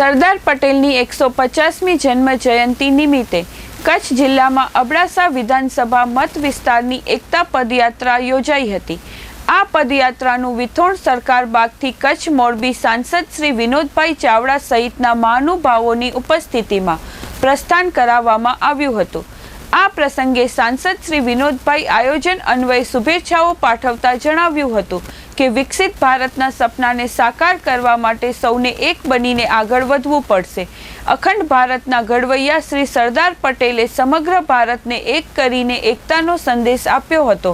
સરદાર પટેલની એકસો પચાસમી જન્મ જયંતિ નિમિત્તે કચ્છ જિલ્લામાં અબડાસા વિધાનસભા મત વિસ્તારની એકતા પદયાત્રા યોજાઈ હતી. આ પદયાત્રાનું વિથોણ સરકાર બાગથી કચ્છ મોરબી સાંસદ શ્રી વિનોદભાઈ ચાવડા સહિતના મહાનુભાવોની ઉપસ્થિતિમાં પ્રસ્થાન કરાવવામાં આવ્યું હતું. આ પ્રસંગે સાંસદ શ્રી વિનોદભાઈ આયોજન અન્વયે શુભેચ્છાઓ પાઠવતા જણાવ્યું હતું. કે વિકસિત ભારતના સપનાને સાકાર કરવા માટે સૌને એક બનીને આગળ વધવું પડશે. અખંડ ભારતના ઘડવૈયા શ્રી સરદાર પટેલે સમગ્ર ભારતને એક કરીને એકતાનો સંદેશ આપ્યો હતો.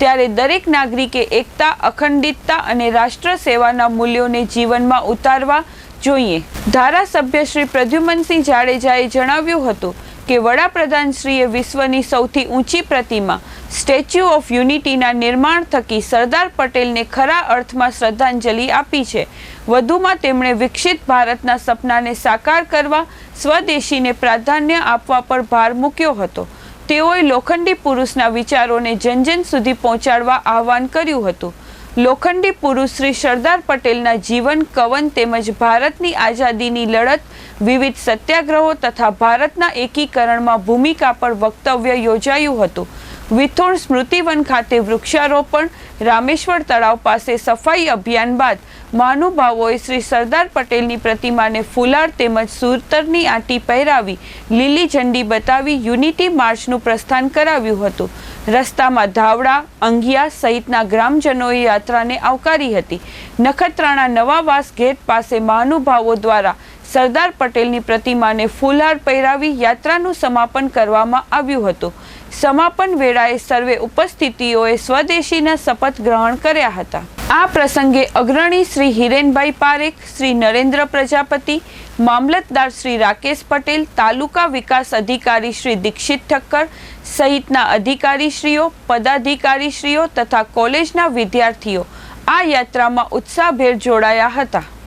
ત્યારે દરેક નાગરિકે એકતા, અખંડિતતા અને રાષ્ટ્ર સેવાના મૂલ્યોને જીવનમાં ઉતારવા જોઈએ. ધારાસભ્ય શ્રી પ્રદ્યુમનસિંહ જાડેજાએ જણાવ્યું હતું કે વડાપ્રધાનશ્રીએ વિશ્વની સૌથી ઊંચી પ્રતિમા સ્ટેચ્યુ ઓફ યુનિટીના નિર્માણ થકી સરદાર પટેલને ખરા અર્થમાં શ્રદ્ધાંજલિ આપી છે. વધુમાં તેમણે વિકસિત ભારતના સપનાને સાકાર કરવા, સ્વદેશીને પ્રાધાન્ય આપવા પર ભાર મૂક્યો હતો. તેઓએ લોખંડી પુરુષના વિચારોને જન જન સુધી પહોંચાડવા આહવાન કર્યું હતું. લોખંડી પુરુષ શ્રી સરદાર પટેલના જીવન, કવન તેમજ ભારતની આઝાદીની લડત, વિવિધ સત્યાગ્રહો તથા ભારતના એકીકરણમાં ભૂમિકા પર વક્તવ્ય યોજાયું હતું. વિથોણ સ્મૃતિવન ખાતે વૃક્ષારોપણ, રામેશ્વર તળાવ પાસે સફાઈ અભિયાન બાદ મહાનુભાવોએ શ્રી સરદાર પટેલની પ્રતિમાને ફુલાર તેમજ સુરતરની આંટી પહેરાવી, લીલી ઝંડી બતાવી યુનિટી માર્ચનું પ્રસ્થાન કરાવ્યું હતું. રસ્તામાં ધાવડા, અંગિયા સહિતના ગ્રામજનોએ યાત્રાને આવકારી હતી. નખત્રાણા નવાવાસ ગેટ પાસે મહાનુભાવો દ્વારા સરદાર પટેલની પ્રતિમાને ફૂલહાર પહેરાવી યાત્રાનું સમાપન કરવામાં આવ્યું હતું. સમાપન વેળાએ સર્વે ઉપસ્થિતિઓએ સ્વદેશીના શપથ ગ્રહણ કર્યા હતા. આ પ્રસંગે અગ્રણી શ્રી હિરેનભાઈ પારેખ, શ્રી નરેન્દ્ર પ્રજાપતિ, મામલતદાર શ્રી રાકેશ પટેલ, તાલુકા વિકાસ અધિકારી શ્રી દીક્ષિત ઠક્કર, સહિતના અધિકારીશ્રીઓ, પદાધિકારીશ્રીઓ તથા કોલેજના વિદ્યાર્થીઓ આ યાત્રામાં ઉત્સાહભેર જોડાયા હતા.